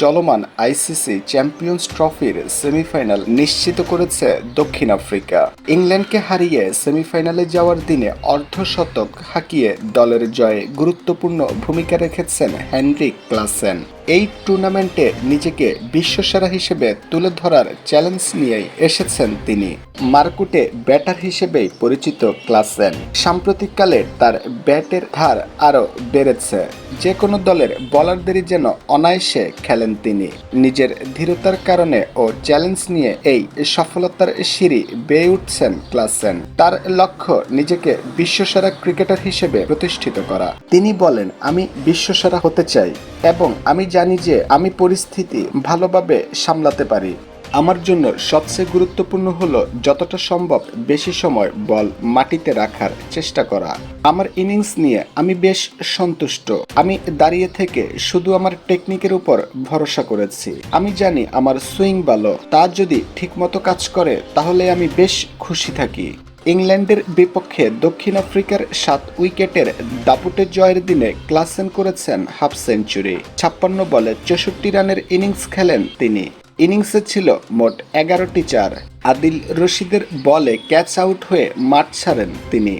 চলমান ICC champions ট্রফির semifinal নিশ্চিত করেছে দক্ষিণ আফ্রিকা। ইংল্যান্ডকে হারিয়ে সেমিফাইনালে যাওয়ার দিনে অর্ধশতক হাঁকিয়ে দলের জয়ে গুরুত্বপূর্ণ ভূমিকা রেখেছেন হ্যানরিক ক্লাসেন। এই টুর্নামেন্টে নিজেকে বিশ্বসেরা হিসেবে তুলে ধরার চ্যালেঞ্জ নিয়েই এসেছেন তিনি। মার্কুটে ব্যাটার হিসেবেই পরিচিত ক্লাসেন। সাম্প্রতিককালে তার ব্যাটের ধার আরও বেড়েছে। যে কোনো দলের বলারদেরই যেন অনায়াসে খেলেন তিনি। নিজের ধীরতার কারণে ও চ্যালেঞ্জ নিয়ে এই সফলতার সিঁড়ি বেয়ে উঠছেন ক্লাসেন। তার লক্ষ্য নিজেকে বিশ্বসেরা ক্রিকেটার হিসেবে প্রতিষ্ঠিত করা। তিনি বলেন, আমি বিশ্বসেরা হতে চাই এবং আমি জানি যে আমি পরিস্থিতি ভালোভাবে সামলাতে পারি। আমার জন্য সবচেয়ে গুরুত্বপূর্ণ হলো যতটা সম্ভব বেশি সময় বল মাটিতে রাখার চেষ্টা করা। আমার ইনিংস নিয়ে আমি বেশ সন্তুষ্ট। আমি দাঁড়িয়ে থেকে শুধু আমার টেকনিকের উপর ভরসা করেছি। আমি জানি আমার সুইং ভালো তা যদি ঠিকমতো কাজ করে, তাহলে আমি বেশ খুশি থাকি। ইংল্যান্ডের বিপক্ষে দক্ষিণ আফ্রিকার সাত উইকেটের দাপুটে জয়ের দিনে ক্লাসেন করেছেন হাফ সেঞ্চুরি। ছাপ্পান্ন বলে চৌষট্টি রানের ইনিংস খেলেন তিনি। ইনিংসে ছিল মোট এগারোটি চার। আদিল রশিদের বলে ক্যাচ আউট হয়ে মাঠ ছাড়েন তিনি।